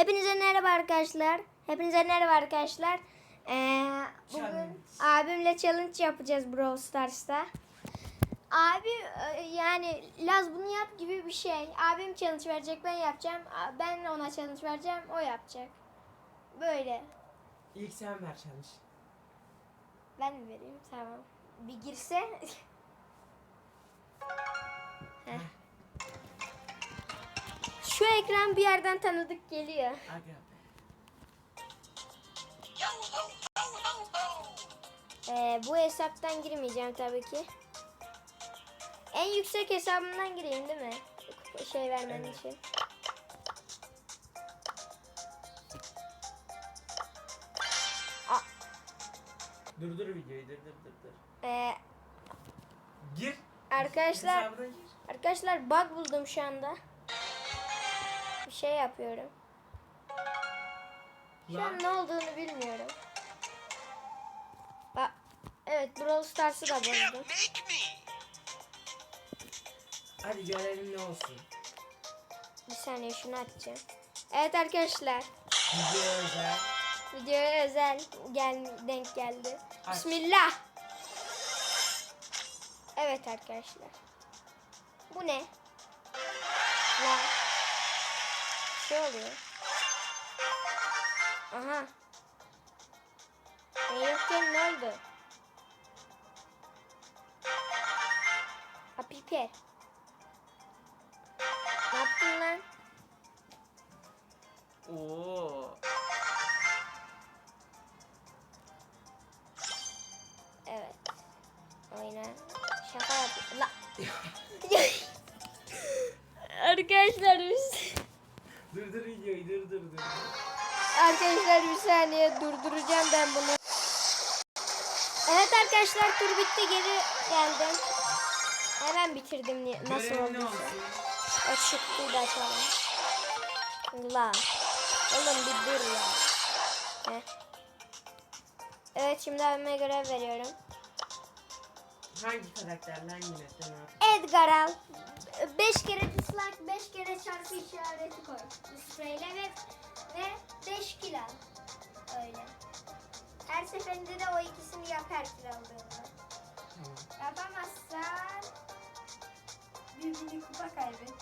Hepinize merhaba arkadaşlar. Hepinize merhaba arkadaşlar. Ee, bugün Challenge. abimle challenge yapacağız Brawl Stars'ta. Abi e, yani Laz bunu yap gibi bir şey. Abim challenge verecek ben yapacağım. Ben ona challenge vereceğim o yapacak. Böyle. İlk sen ver çalış. Ben mi vereyim? Tamam. Bir girse. Heh. Şu ekran bir yerden tanıdık geliyor. Aga be. Ee, bu hesaptan girmeyeceğim tabii ki. En yüksek hesabımdan gireyim değil mi? Şey vermen Evet. için. Aa, Dur dur videoyu dur dur dur dur. ee, Gir. arkadaşlar gir. arkadaşlar bug buldum şu anda. Şey yapıyorum. Şu an ne olduğunu bilmiyorum. Bak, evet Brawl Stars'ı da bozdum. Hadi görelim ne olsun. Bir saniye şunu açacağım. Evet arkadaşlar. Video özel. Videoya özel gel denk geldi. Aç. Bismillah. Evet arkadaşlar. Bu ne? Lan. Şey oluyor. Aha. Ben yokken ne oldu? Ha piper. Ne yaptın lan? Oo. Durduracağım ben bunu. Evet arkadaşlar tur bitti geri geldim. Hemen bitirdim nasıl olduysa. O çıktıydı açalım. La. Oğlum bir dur ya. Heh. Evet şimdi abime görev veriyorum. Hangi karakterle hangi map'te ne yap? Edgar al. 5 kere dislike, 5 kere çarpı işareti koy. Spreyle ve ve 5 kill al. Öyle. Her seferinde de o ikisini yap her. Tamam. Yapamazsan birbirini kupa kaybet.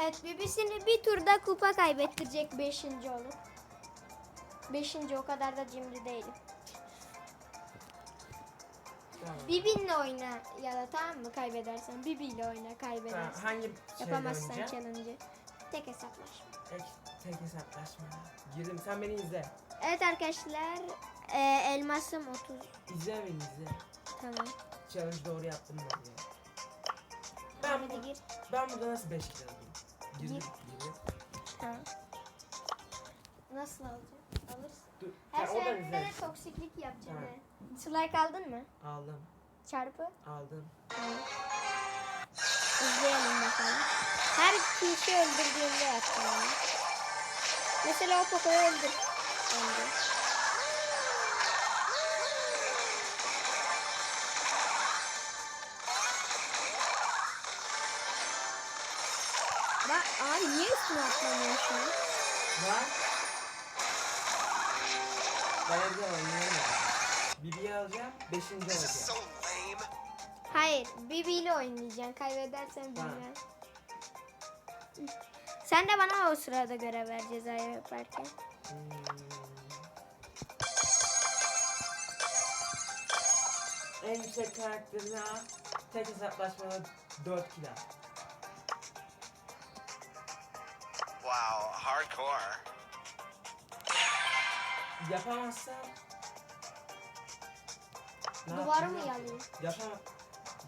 Evet bibisini bir turda kupa kaybettirecek 5. olup. 5. o kadar da cimri değilim. Tamam. Bibinle oyna ya da tamam mı kaybedersen Bibi'yle oyna kaybedersen. Hangi şeyde Yapamazsan oynayacağım? challenge'ı. Tek hesaplaşma. Tek, tek hesaplaşma. Girdim sen beni izle. Evet arkadaşlar e, elmasım 30. İzle beni izle. Tamam. Challenge doğru yaptım ben ya. Ben, Hadi bu, gir. ben burada nasıl 5 kilo alayım? Girdim. Gir. Girdim. Tamam. Nasıl alacağım? Alırsın. Dur. Her Sen oradan seferinde izle. de toksiklik yapacağım. Ha. he. Dislike aldın mı? Aldım. Çarpı. Aldım. İzleyelim bakalım. Her kişi öldürdüğünde yapacağım onu. Mesela o Poco'yu öldür. Öldür. Bak abi niye üstüne atlamıyorsun? Lan. Ben evde oynayamıyorum. Bibi'yi alacağım. Beşinci lame. Hayır, Bibi ile oynayacaksın. Kaybedersen bilmem. Sen de bana o sırada görev ver cezayı yaparken. Hmm. En yüksek karakterini al. Tek hesaplaşmada 4 kilo. Wow, hardcore. Yapamazsan... Ne Duvarı mı yapayım? yalayayım? Yapama...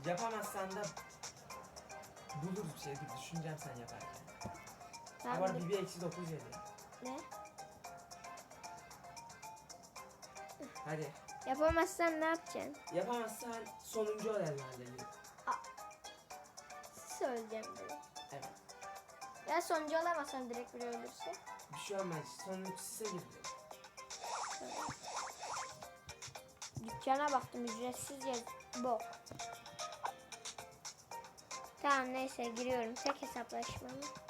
Yapamazsan da buluruz bir şey. Düşüneceğim sen yaparken. Tamam, Var. Bibi eksi 9 yedi. Ne? Hadi. Yapamazsan ne yapacaksın? Yapamazsan sonuncu ol herhalde. Yürü. Söyleyeceğim böyle. Evet. Ya sonuncu olamazsan direkt biri ölürse. Bir şey olmaz. Sonuncu size girdi. Dükkana baktım ücretsiz yaz. Bok. Tamam neyse giriyorum. Tek hesaplaşma mı?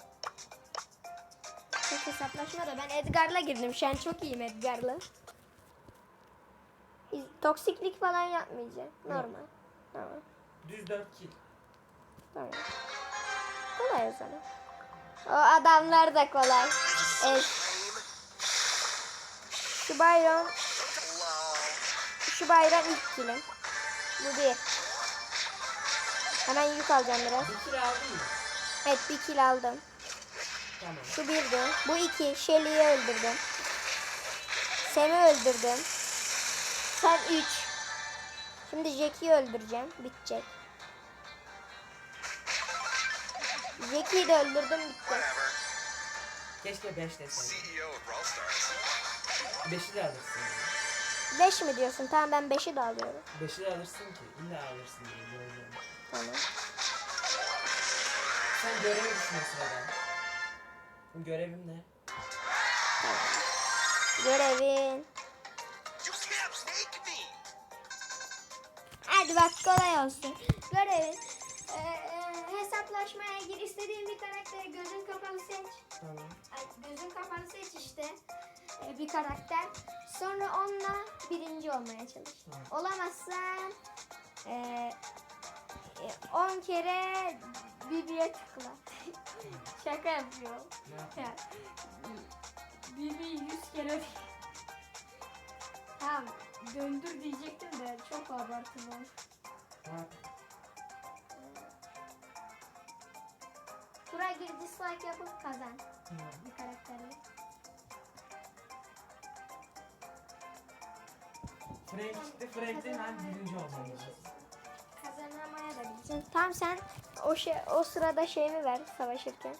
Gerçek hesaplaşma da ben Edgar'la girdim. Şu an çok iyiyim Edgar'la. Toksiklik falan yapmayacak. Normal. Tamam. Düz 4 kill. Tamam. Kolay o zaman. O adamlar da kolay. Evet. Şu bayram, şu bayram ilk kilim. Bu bir. Hemen yük alacağım biraz. Bir kill aldın mı? Evet bir kill aldım. Tamam. Şu birdi. Bu iki. Shelly'yi öldürdüm. Sam'i öldürdüm. Sen üç. Şimdi Jackie'yi öldüreceğim. Bitecek. Jackie'yi de öldürdüm bitti. Keşke 5 deseydin. CEO of Brawl Stars. 5'i de alırsın. yani. Beş mi diyorsun? Tamam ben beşi de alıyorum. 5'i de alırsın ki. İlla alırsın diye görüyorum. Tamam. Sen görev düşün o sırada. Görevim ne? Görevin. Hadi bak kolay olsun. Görevin. Ee, e, hesaplaşmaya gir. İstediğin bir karakteri gözün kapalı seç. Tamam. Ay, gözün kapalı seç işte. Ee, bir karakter. Sonra onunla birinci olmaya çalış. Tamam. Olamazsan ee, e, 10 kere Bibi'ye tıkla. Şaka yapıyorum. Ya, Bibi 100 kere Tamam döndür diyecektim de çok abartılı yapayım? Buraya gir dislike yapıp kazan bir karakterle. Frank çıktı. Frank'ten ben birinci olmam lazım. Kazanamaya da bileceksin. Tamam sen o şey o sırada şeyimi ver savaşırken.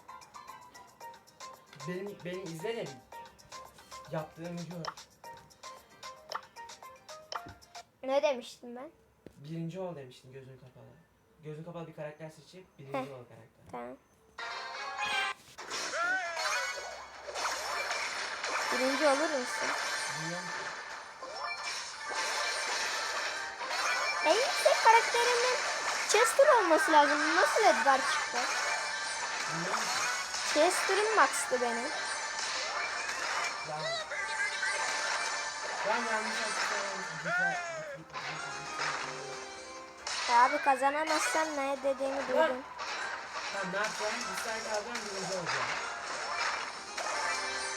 Benim, beni izle de. Yaptığımı gör. Ne demiştim ben? Birinci ol demiştin gözün kapalı. Gözün kapalı bir karakter seçip birinci ol karakter. Tamam. Birinci olur musun? Bilmiyorum. En yüksek karakterimin Chester olması lazım. Nasıl Edgar çıktı? Bilmiyorum ki. Chester'ım max'tı benim. Ben... Ben yanlış hatırlamıyorum. Güzel. Ya abi kazanamazsan ne dediğimi duydum.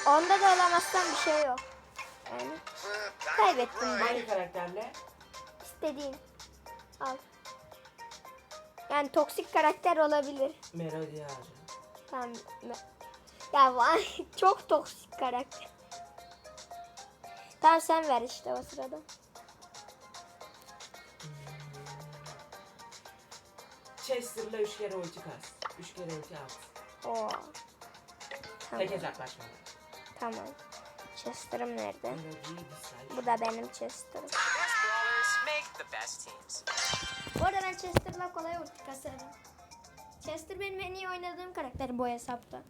Onda da olamazsan bir şey yok. Yani kaybettim ben. Hangi karakterle? İstediğin. Al. Yani toksik karakter olabilir. Melodi'yi alacağım. Tamam. Ya vay çok toksik karakter. Tamam sen ver işte o sırada. Chester'la 3 kere ulti kas. 3 kere ulti at. Oo. Tamam. Tek hesaplaşma. Tamam. Chester'ım nerede? Bu da benim Chester'ım. Bu arada ben Chester'la kolay ulti kasarım. Chester benim en iyi oynadığım karakter bu hesapta.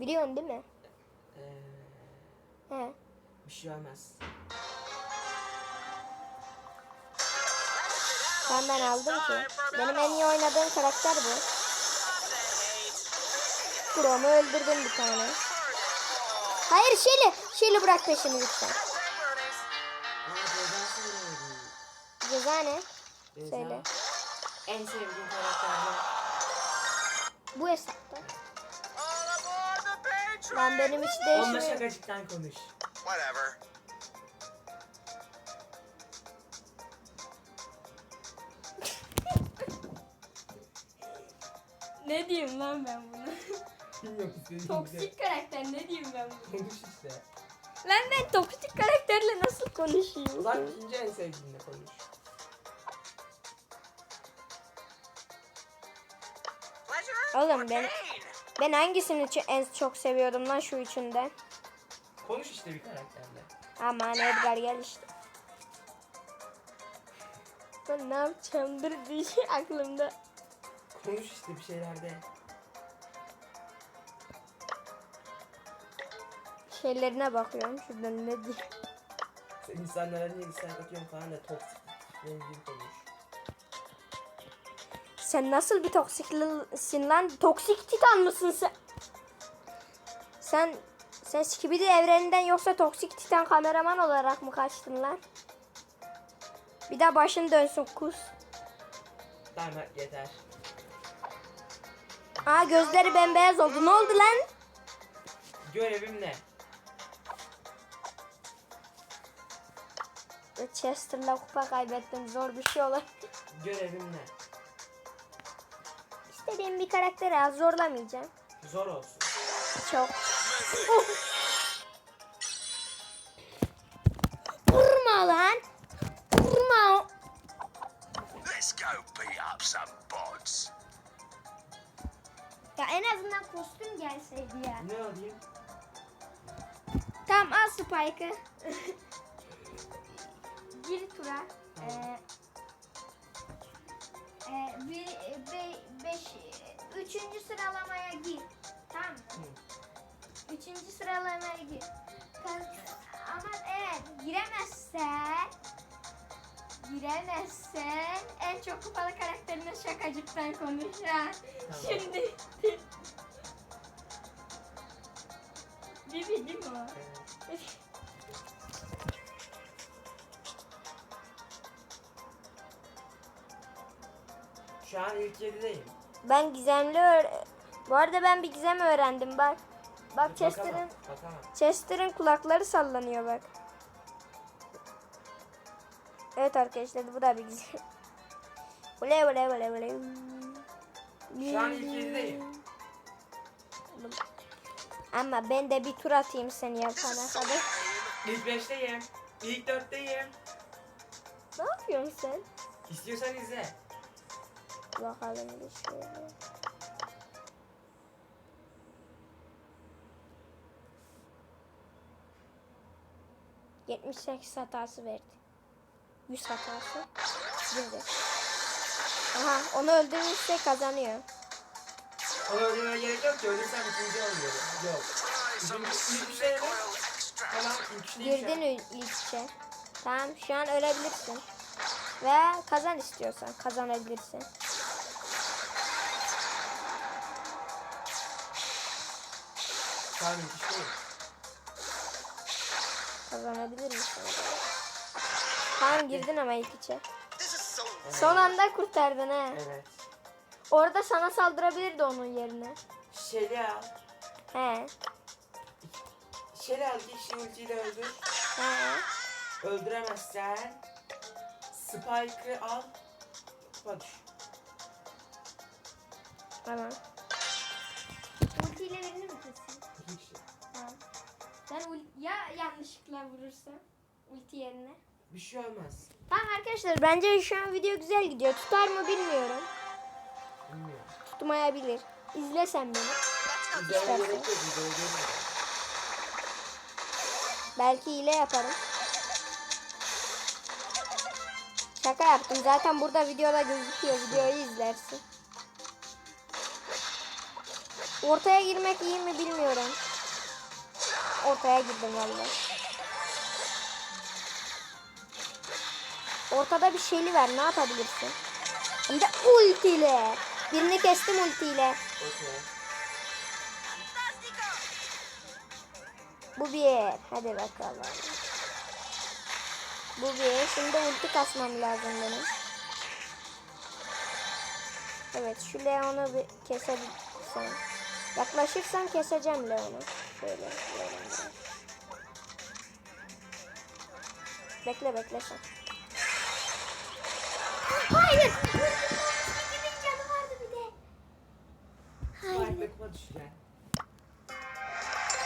Biliyorsun değil mi? Ee, He. bir şey olmaz. Ben ben aldım ki. Benim en iyi oynadığım karakter bu. Chrome'u öldürdüm bir tane. Hayır Shelly. Shelly bırak peşimi lütfen. Aa? Ceza ne? Ceza. Söyle. En sevdiğin karakterler. Bu hesapta. Lan benim hiç Onunla değişmiyor. şakacıktan konuş. Whatever. Ne diyeyim lan ben bunu? Bilmiyorum istediğin toksik karakter ne diyeyim ben bunu? Konuş işte. Lan ben toksik karakterle nasıl konuşayım? Ulan ikinci en sevdiğinle konuş. Oğlum ben-? Ben hangisini en çok seviyordum lan şu üçünden? Konuş işte bir karakterle. Aman Edgar gel işte. Ben ne yapacağımdır diye aklımda. Konuş işte bir şeylerde. Şeylerine bakıyorum şuradan ne diyeyim. Sen insanlara niye dislike atıyorsun falan da toksik ilgili konuş. Sen nasıl bir toksiksin lan? Toksik titan mısın sen? Sen sen Skibidi evreninden yoksa Toksik Titan kameraman olarak mı kaçtın lan? Bir daha başın dönsün kus. Tamam yeter. Aa gözleri bembeyaz oldu. Ne oldu lan? Görevim ne? Chester'la kupa kaybettim. Zor bir şey olur. Görevim ne? İstediğim bir karakteri al. Zorlamayacağım. Zor olsun. Çok. Uh. Vurma lan. Vurma. Let's go beat up some bods. Ya en azından kostüm gelseydi ya. Ne alayım? Tamam al Spike'ı. Gir tura. Ee, e, bir, be, beş, üçüncü sıralamaya gir. Tamam mı? Üçüncü sıralamaya gir. Ama eğer giremezsen giremezsen en çok kupalı karakterine şakacıktan konuş ha. Tamam. Şimdi Bibi değil mi o? Evet. Şu an ilk yedideyim. Ben gizemli öğ- Bu arada ben bir gizem öğrendim bak. Bak Chester'ın Bakamam. Chester'ın kulakları sallanıyor bak. Evet arkadaşlar bu da bir gizem. Ule ule ule ule. Şu an ilk yedideyim. Ama ben de bir tur atayım seni yapana kadar. İlk beşteyim. İlk dörtteyim. Ne yapıyorsun sen? İstiyorsan izle. Bakalım bir şöyle. ...78 hatası verdi. 100 hatası. Girdi. Aha onu öldürürse kazanıyor. Onu öldürmeye gerek yok ki. Ölürsem ikinci oluyorum. Yok. İkinci, ilk extract. Tamam ilk Girdin ilk. Tamam şu an ölebilirsin. Ve kazan istiyorsan kazanabilirsin. An ilk üçteyim. Kazanabilir misin? Tamam girdin ama ilk is so Son anda kurtardın ha. Evet. Orada sana saldırabilirdi onun yerine. Şeli al. He. Şeli al kişi ultiyle öldür. He. Öldüremezsen Spike'ı al. Düş. Tamam. Ultiyle birini ul- ya yanlışlıkla vurursan ulti yerine. Bir şey olmaz. Tamam arkadaşlar bence şu an video güzel gidiyor. Tutar mı bilmiyorum. Bilmiyorum. Tutmayabilir. İzlesen beni. Gerek yok. Görme. Belki hile yaparım. Şaka yaptım. Zaten burada videoda gözüküyor. Videoyu izlersin. Ortaya girmek iyi mi bilmiyorum. Ortaya girdim valla. Ortada bir şeyli var. Ne yapabilirsin? Hem de ultiyle. Birini kestim ultiyle. Bu bir. Hadi bakalım. Bu bir. Şimdi ulti kasmam lazım benim. Evet şu Leon'u bir kesebilsem. Yaklaşırsam keseceğim Leon'u. Şöyle. Bekle bekle sen. Hayır. Kimin canı vardı bir de. Hayır.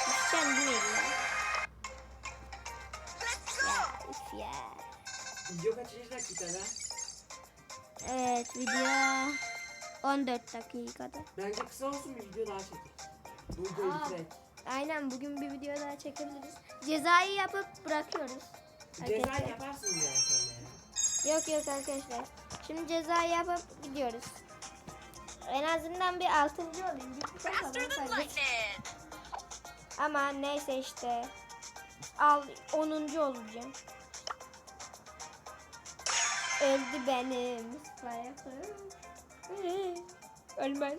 Düşeceğim değil ya. Ya üf ya. Video kaçıncı dakikada? Evet video 14 dakikada. Bence kısa olsun bir video daha çekin. Bu videoyu Aa. bitirek. Aynen bugün bir video daha çekebiliriz. Cezayı yapıp bırakıyoruz. Ceza Arkadaşlar. yaparsın bir sonra ya. Yok yok arkadaşlar. Şimdi cezayı yapıp gidiyoruz. En azından bir altıncı olayım. Bir kupa falan kaybedeyim. Ama neyse işte. Al 10. olacağım. Öldü benim. Spike'ım. Ölmez.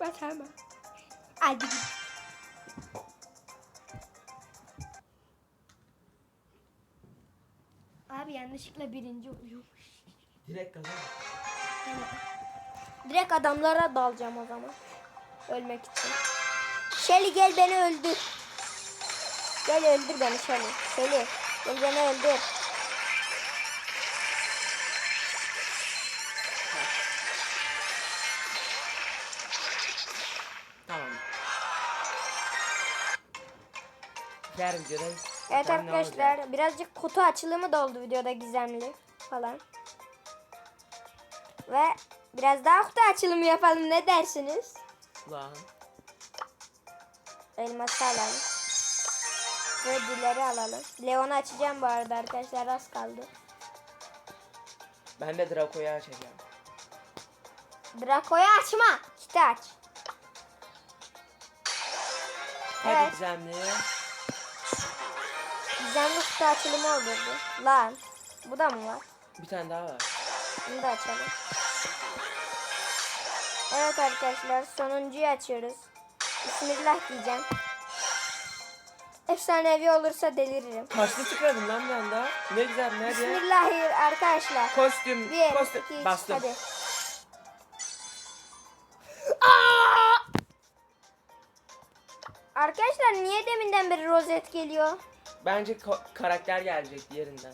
Batamam. Hadi git. Abi yanlışlıkla birinci oluyormuş. Direkt kazan. Direkt adamlara dalacağım o zaman. Ölmek için. Shelly gel beni öldür. Gel öldür beni Shelly. Shelly gel beni öldür. Tamam. Diğer videoda Evet arkadaşlar birazcık kutu açılımı da oldu videoda gizemli falan. Ve biraz daha kutu açılımı yapalım ne dersiniz? Lan. Elması alalım. Ve dilleri alalım. Leon'u açacağım bu arada arkadaşlar az kaldı. Ben de Draco'yu açacağım. Draco'yu açma. Kiti aç. Hadi Evet. gizemli. Gizemli kutu açılımı olurdu. Lan. Bu da mı var? Bir tane daha var. Bunu da açalım. Evet arkadaşlar sonuncuyu açıyoruz. Bismillah diyeceğim. Efsanevi olursa deliririm. Kaçta tıkladım lan bir anda? Ne güzel nerede? Bismillahir arkadaşlar. Kostüm. Bir, kostüm. iki, üç, Bastım. hadi. Aa! Arkadaşlar niye deminden beri rozet geliyor? Bence ko- karakter gelecek diğerinden.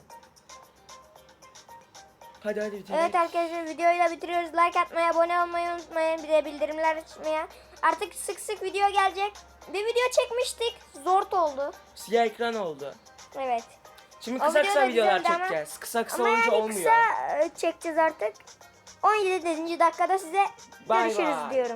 Hadi hadi bitirelim. Evet arkadaşlar videoyu da bitiriyoruz. Like atmayı, abone olmayı unutmayın. Bir de bildirimler açmayı. Artık sık sık video gelecek. Bir video çekmiştik. Zor oldu. Siyah ekran oldu. Evet. Şimdi O kısa kısa videolar güzeldi ama- çekeceğiz. Kısa kısa Ama olunca yani olmuyor. kısa e, çekeceğiz artık. 17. dakikada size Bay görüşürüz bay. diyorum.